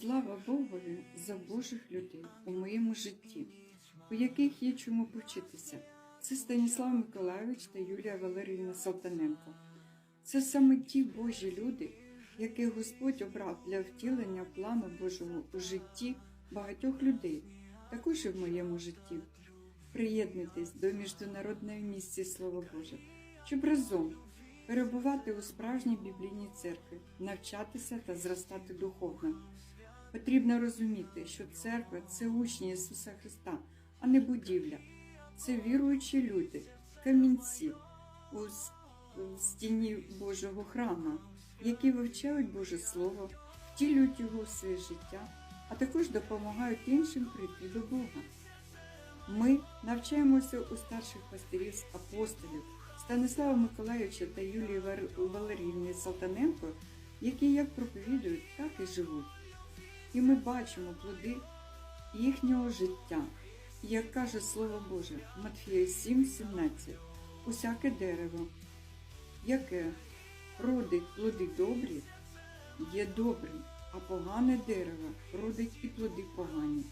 Слава Богові за Божих людей у моєму житті, у яких є чому повчитися. Це Станіслав Миколайович та Юлія Валеріївна Салтаненко. Це саме ті Божі люди, яких Господь обрав для втілення плану Божого у житті багатьох людей, також і в моєму житті. Приєднуйтесь до міжнародної місії Слово Боже, щоб разом перебувати у справжній біблійній церкві, навчатися та зростати духовно. Потрібно розуміти, що церква це учні Ісуса Христа, а не будівля. Це віруючі люди, камінці у стіні Божого храму, які вивчають Боже Слово, втілюють його у своє життя, а також допомагають іншим прийти до Бога. Ми навчаємося у старших пастирів апостолів Станислава Миколайовича та Юлії Валеріївни Салтаненко, які як проповідують, так і живуть. І ми бачимо плоди їхнього життя. Як каже Слово Боже, Матфія 7,17, усяке дерево, яке родить плоди добрі, є добрим, а погане дерево родить і плоди погані.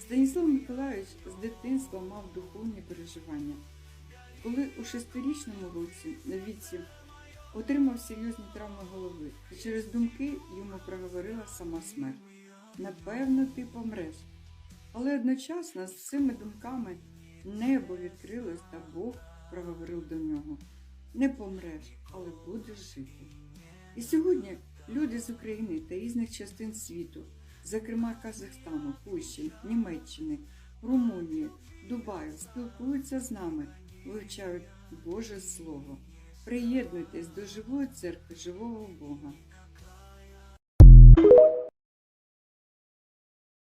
Станіслав Миколайович з дитинства мав духовні переживання. Коли у шестирічному році на віці отримав серйозні травми голови, і через думки йому проговорила сама смерть. Напевно, ти помреш. Але одночасно з цими думками небо відкрилось та Бог проговорив до нього. Не помреш, але будеш жити. І сьогодні люди з України та різних частин світу, зокрема Казахстану, Польщі, Німеччини, Румунії, Дубаю, спілкуються з нами, вивчають Боже Слово. Приєднуйтесь до живої церкви, живого Бога.